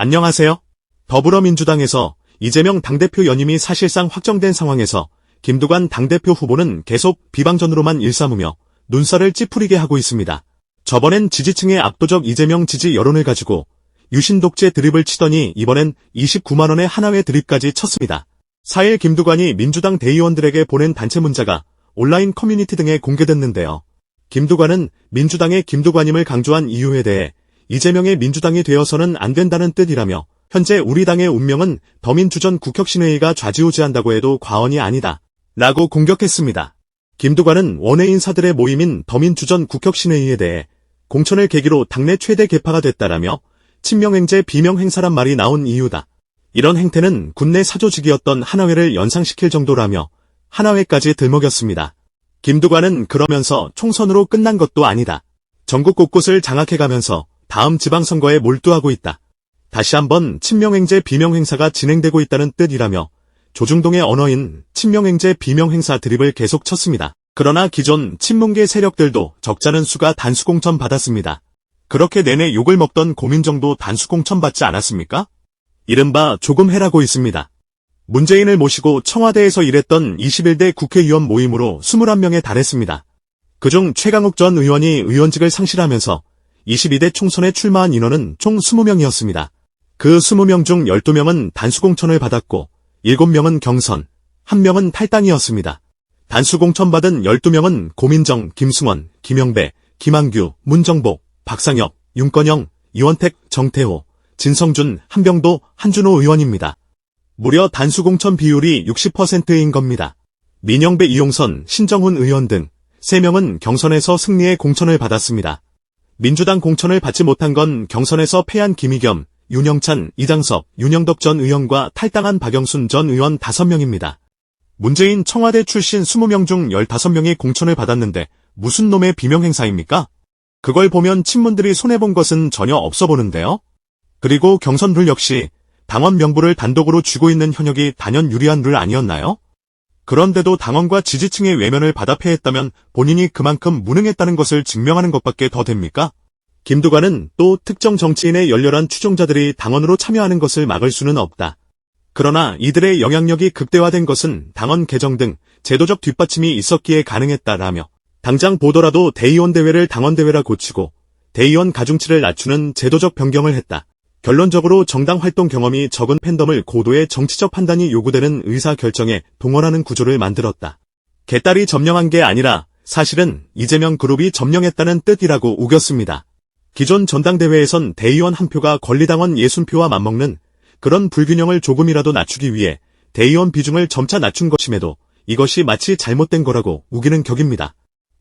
안녕하세요. 더불어민주당에서 이재명 당대표 연임이 사실상 확정된 상황에서 김두관 당대표 후보는 계속 비방전으로만 일삼으며 눈살을 찌푸리게 하고 있습니다. 저번엔 지지층의 압도적 이재명 지지 여론을 가지고 유신 독재 드립을 치더니 이번엔 29만원의 하나회 드립까지 쳤습니다. 4일 김두관이 민주당 대의원들에게 보낸 단체 문자가 온라인 커뮤니티 등에 공개됐는데요. 김두관은 민주당의 김두관임을 강조한 이유에 대해 이재명의 민주당이 되어서는 안 된다는 뜻이라며 현재 우리 당의 운명은 더민주 전 국혁신회의가 좌지우지한다고 해도 과언이 아니다. 라고 공격했습니다. 김두관은 원외 인사들의 모임인 더민주 전 국혁신회의에 대해 공천을 계기로 당내 최대 개파가 됐다라며 친명행제 비명행사란 말이 나온 이유다. 이런 행태는 군내 사조직이었던 하나회를 연상시킬 정도라며 하나회까지 들먹였습니다. 김두관은 그러면서 총선으로 끝난 것도 아니다. 전국 곳곳을 장악해가면서 다음 지방선거에 몰두하고 있다. 다시 한번 친명행제 비명행사가 진행되고 있다는 뜻이라며 조중동의 언어인 친명행제 비명행사 드립을 계속 쳤습니다. 그러나 기존 친문계 세력들도 적잖은 수가 단수공천 받았습니다. 그렇게 내내 욕을 먹던 고민정도 단수공천 받지 않았습니까? 이른바 조금 해라고 있습니다. 문재인을 모시고 청와대에서 일했던 21대 국회의원 모임으로 21명에 달했습니다. 그중 최강욱 전 의원이 의원직을 상실하면서 22대 총선에 출마한 인원은 총 20명이었습니다. 그 20명 중 12명은 단수공천을 받았고 7명은 경선, 1명은 탈당이었습니다. 단수공천 받은 12명은 고민정, 김승원, 김영배, 김한규, 문정복, 박상혁, 윤건영, 이원택, 정태호, 진성준, 한병도, 한준호 의원입니다. 무려 단수공천 비율이 60%인 겁니다. 민영배, 이용선, 신정훈 의원 등 3명은 경선에서 승리의 공천을 받았습니다. 민주당 공천을 받지 못한 건 경선에서 패한 김희겸, 윤영찬, 이장섭, 윤영덕 전 의원과 탈당한 박영순 전 의원 5명입니다. 문재인 청와대 출신 20명 중 15명이 공천을 받았는데 무슨 놈의 비명 행사입니까? 그걸 보면 친문들이 손해본 것은 전혀 없어 보는데요. 그리고 경선 룰 역시 당원 명부를 단독으로 쥐고 있는 현역이 단연 유리한 룰 아니었나요? 그런데도 당원과 지지층의 외면을 받아 패했다면 본인이 그만큼 무능했다는 것을 증명하는 것밖에 더 됩니까? 김두관은 또 특정 정치인의 열렬한 추종자들이 당원으로 참여하는 것을 막을 수는 없다. 그러나 이들의 영향력이 극대화된 것은 당원 개정 등 제도적 뒷받침이 있었기에 가능했다라며 당장 보더라도 대의원 대회를 당원 대회라 고치고 대의원 가중치를 낮추는 제도적 변경을 했다. 결론적으로 정당 활동 경험이 적은 팬덤을 고도의 정치적 판단이 요구되는 의사 결정에 동원하는 구조를 만들었다. 개딸이 점령한 게 아니라 사실은 이재명 그룹이 점령했다는 뜻이라고 우겼습니다. 기존 전당대회에선 대의원 한 표가 권리당원 60표와 맞먹는 그런 불균형을 조금이라도 낮추기 위해 대의원 비중을 점차 낮춘 것임에도 이것이 마치 잘못된 거라고 우기는 격입니다.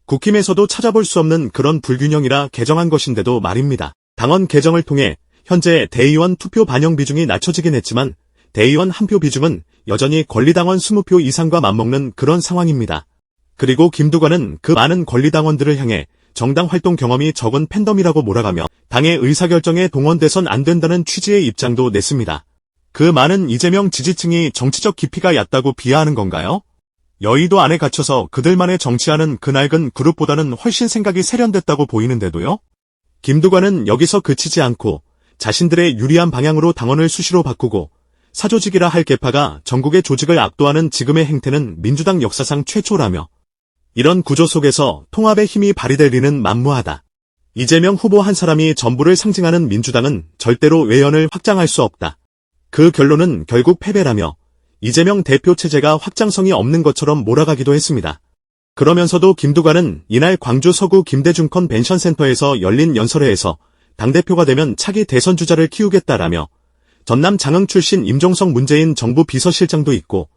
국힘에서도 찾아볼 수 없는 그런 불균형이라 개정한 것인데도 말입니다. 당원 개정을 통해 현재 대의원 투표 반영 비중이 낮춰지긴 했지만 대의원 한 표 비중은 여전히 권리당원 20표 이상과 맞먹는 그런 상황입니다. 그리고 김두관은 그 많은 권리당원들을 향해 정당 활동 경험이 적은 팬덤이라고 몰아가며 당의 의사결정에 동원돼선 안 된다는 취지의 입장도 냈습니다. 그 많은 이재명 지지층이 정치적 깊이가 얕다고 비하하는 건가요? 여의도 안에 갇혀서 그들만의 정치하는 그 낡은 그룹보다는 훨씬 생각이 세련됐다고 보이는데도요? 김두관은 여기서 그치지 않고 자신들의 유리한 방향으로 당원을 수시로 바꾸고 사조직이라 할 개파가 전국의 조직을 압도하는 지금의 행태는 민주당 역사상 최초라며 이런 구조 속에서 통합의 힘이 발휘될 리는 만무하다. 이재명 후보 한 사람이 전부를 상징하는 민주당은 절대로 외연을 확장할 수 없다. 그 결론은 결국 패배라며 이재명 대표 체제가 확장성이 없는 것처럼 몰아가기도 했습니다. 그러면서도 김두관은 이날 광주 서구 김대중 컨 벤션 센터에서 열린 연설회에서 당대표가 되면 차기 대선 주자를 키우겠다라며 전남 장흥 출신 임종석 문재인 정부 비서실장도 있고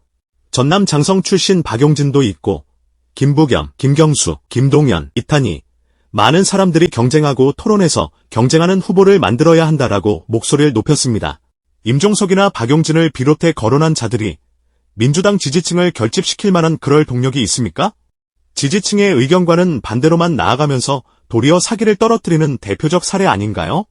전남 장성 출신 박용진도 있고 김부겸, 김경수, 김동연, 이탄희 많은 사람들이 경쟁하고 토론해서 경쟁하는 후보를 만들어야 한다라고 목소리를 높였습니다. 임종석이나 박용진을 비롯해 거론한 자들이 민주당 지지층을 결집시킬 만한 그럴 동력이 있습니까? 지지층의 의견과는 반대로만 나아가면서 도리어 사기를 떨어뜨리는 대표적 사례 아닌가요?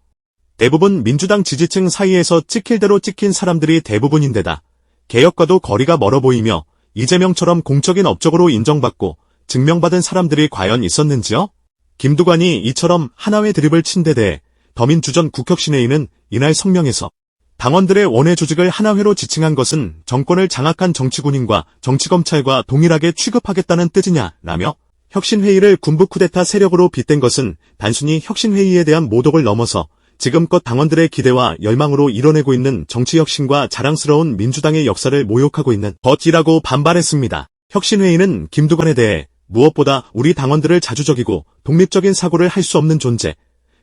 대부분 민주당 지지층 사이에서 찍힐 대로 찍힌 사람들이 대부분인데다 개혁과도 거리가 멀어 보이며 이재명처럼 공적인 업적으로 인정받고 증명받은 사람들이 과연 있었는지요? 김두관이 이처럼 하나회 드립을 친데 대해 더민주 전 국혁신회의는 이날 성명에서 당원들의 원외 조직을 하나회로 지칭한 것은 정권을 장악한 정치군인과 정치검찰과 동일하게 취급하겠다는 뜻이냐라며 혁신회의를 군부 쿠데타 세력으로 빗댄 것은 단순히 혁신회의에 대한 모독을 넘어서 지금껏 당원들의 기대와 열망으로 이뤄내고 있는 정치혁신과 자랑스러운 민주당의 역사를 모욕하고 있는 것이라고 반발했습니다. 혁신회의는 김두관에 대해 무엇보다 우리 당원들을 자주적이고 독립적인 사고를 할 수 없는 존재,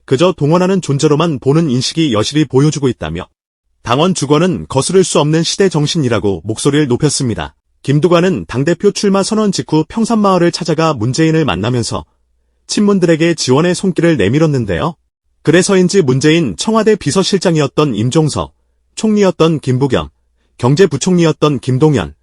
그저 동원하는 존재로만 보는 인식이 여실히 보여주고 있다며 당원 주권은 거스를 수 없는 시대 정신이라고 목소리를 높였습니다. 김두관은 당대표 출마 선언 직후 평산마을을 찾아가 문재인을 만나면서 친문들에게 지원의 손길을 내밀었는데요. 그래서인지 문재인 청와대 비서실장이었던 임종석, 총리였던 김부겸, 경제부총리였던 김동연,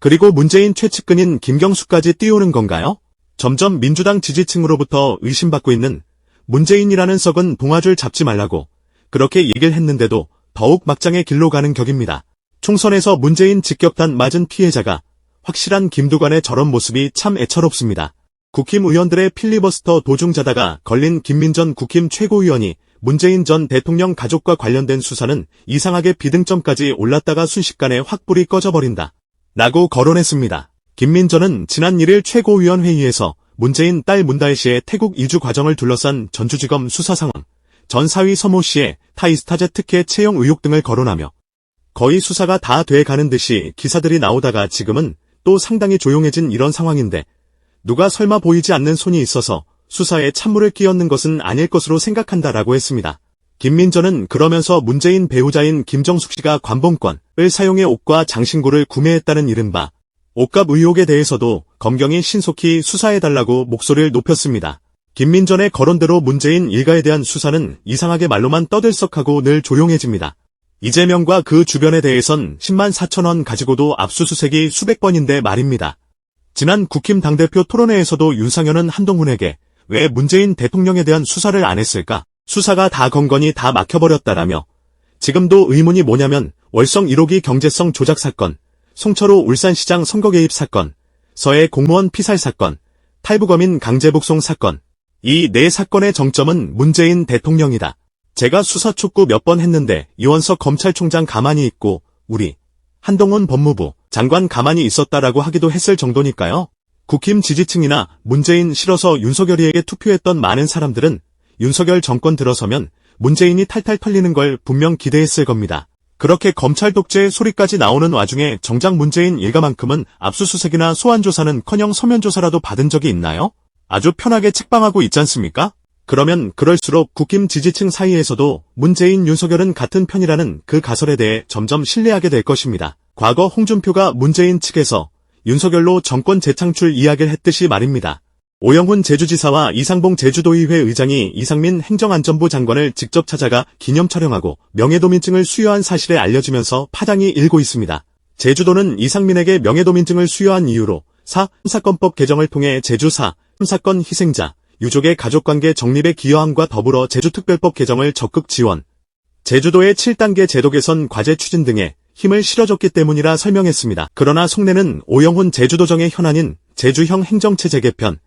그리고 문재인 최측근인 김경수까지 띄우는 건가요? 점점 민주당 지지층으로부터 의심받고 있는 문재인이라는 썩은 동아줄 잡지 말라고 그렇게 얘기를 했는데도 더욱 막장의 길로 가는 격입니다. 총선에서 문재인 직격탄 맞은 피해자가 확실한 김두관의 저런 모습이 참 애처롭습니다. 국힘 의원들의 필리버스터 도중 자다가 걸린 김민전 국힘 최고위원이 문재인 전 대통령 가족과 관련된 수사는 이상하게 비등점까지 올랐다가 순식간에 확 불이 꺼져버린다. 라고 거론했습니다. 김민전은 지난 1일 최고위원 회의에서 문재인 딸 문다혜 씨의 태국 이주 과정을 둘러싼 전주지검 수사 상황, 전 사위 서모 씨의 타이스타제 특혜 채용 의혹 등을 거론하며 거의 수사가 다 돼 가는 듯이 기사들이 나오다가 지금은 또 상당히 조용해진 이런 상황인데 누가 설마 보이지 않는 손이 있어서 수사에 찬물을 끼얹는 것은 아닐 것으로 생각한다라고 했습니다. 김민전은 그러면서 문재인 배우자인 김정숙 씨가 관봉권을 사용해 옷과 장신구를 구매했다는 이른바 옷값 의혹에 대해서도 검경이 신속히 수사해달라고 목소리를 높였습니다. 김민전의 거론대로 문재인 일가에 대한 수사는 이상하게 말로만 떠들썩하고 늘 조용해집니다. 이재명과 그 주변에 대해선 10만 4천 원 가지고도 압수수색이 수백 번인데 말입니다. 지난 국힘 당대표 토론회에서도 윤상현은 한동훈에게 왜 문재인 대통령에 대한 수사를 안 했을까? 수사가 다 건건이 다 막혀버렸다라며 지금도 의문이 뭐냐면 월성 1호기 경제성 조작 사건, 송철호 울산시장 선거 개입 사건, 서해 공무원 피살 사건, 탈북어민 강제북송 사건, 이 네 사건의 정점은 문재인 대통령이다. 제가 수사 촉구 몇 번 했는데 이원석 검찰총장 가만히 있고 우리 한동훈 법무부 장관 가만히 있었다라고 하기도 했을 정도니까요. 국힘 지지층이나 문재인 싫어서 윤석열이에게 투표했던 많은 사람들은 윤석열 정권 들어서면 문재인이 탈탈 털리는 걸 분명 기대했을 겁니다. 그렇게 검찰 독재 소리까지 나오는 와중에 정작 문재인 일가만큼은 압수수색이나 소환조사는커녕 서면조사라도 받은 적이 있나요? 아주 편하게 책방하고 있지 않습니까? 그러면 그럴수록 국힘 지지층 사이에서도 문재인 윤석열은 같은 편이라는 그 가설에 대해 점점 신뢰하게 될 것입니다. 과거 홍준표가 문재인 측에서 윤석열로 정권 재창출 이야기를 했듯이 말입니다. 오영훈 제주지사와 이상봉 제주도의회 의장이 이상민 행정안전부 장관을 직접 찾아가 기념 촬영하고 명예도민증을 수여한 사실을 알려주면서 파장이 일고 있습니다. 제주도는 이상민에게 명예도민증을 수여한 이유로 사, 사건법 개정을 통해 제주사, 사건 희생자, 유족의 가족관계 정립에 기여함과 더불어 제주특별법 개정을 적극 지원, 제주도의 7단계 제도 개선 과제 추진 등에 힘을 실어줬기 때문이라 설명했습니다. 그러나 속내는 오영훈 제주도정의 현안인 제주형 행정체제 개편,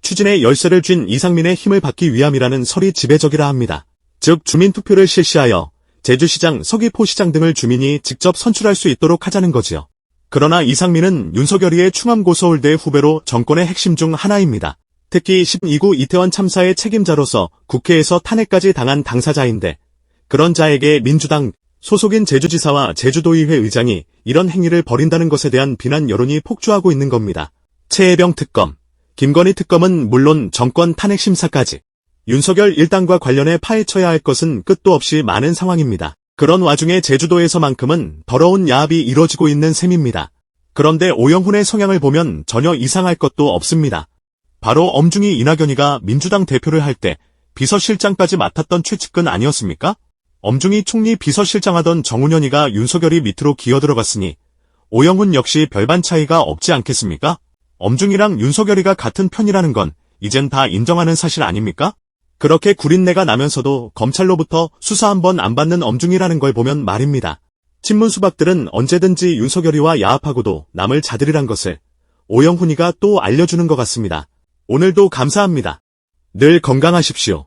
추진에 열쇠를 쥔 이상민의 힘을 받기 위함이라는 설이 지배적이라 합니다. 즉 주민투표를 실시하여 제주시장, 서귀포시장 등을 주민이 직접 선출할 수 있도록 하자는 거지요. 그러나 이상민은 윤석열이의 충암고서울대 후배로 정권의 핵심 중 하나입니다. 특히 12구 이태원 참사의 책임자로서 국회에서 탄핵까지 당한 당사자인데 그런 자에게 민주당 소속인 제주지사와 제주도의회 의장이 이런 행위를 벌인다는 것에 대한 비난 여론이 폭주하고 있는 겁니다. 최혜병 특검, 김건희 특검은 물론 정권 탄핵 심사까지 윤석열 일당과 관련해 파헤쳐야 할 것은 끝도 없이 많은 상황입니다. 그런 와중에 제주도에서만큼은 더러운 야합이 이뤄지고 있는 셈입니다. 그런데 오영훈의 성향을 보면 전혀 이상할 것도 없습니다. 바로 엄중히 이낙연이가 민주당 대표를 할 때 비서실장까지 맡았던 최측근 아니었습니까? 엄중히 총리 비서실장하던 정운현이가 윤석열이 밑으로 기어들어갔으니 오영훈 역시 별반 차이가 없지 않겠습니까? 엄중이랑 윤석열이가 같은 편이라는 건 이젠 다 인정하는 사실 아닙니까? 그렇게 구린내가 나면서도 검찰로부터 수사 한 번 안 받는 엄중이라는 걸 보면 말입니다. 친문 수박들은 언제든지 윤석열이와 야합하고도 남을 자들이란 것을 오영훈이가 또 알려주는 것 같습니다. 오늘도 감사합니다. 늘 건강하십시오.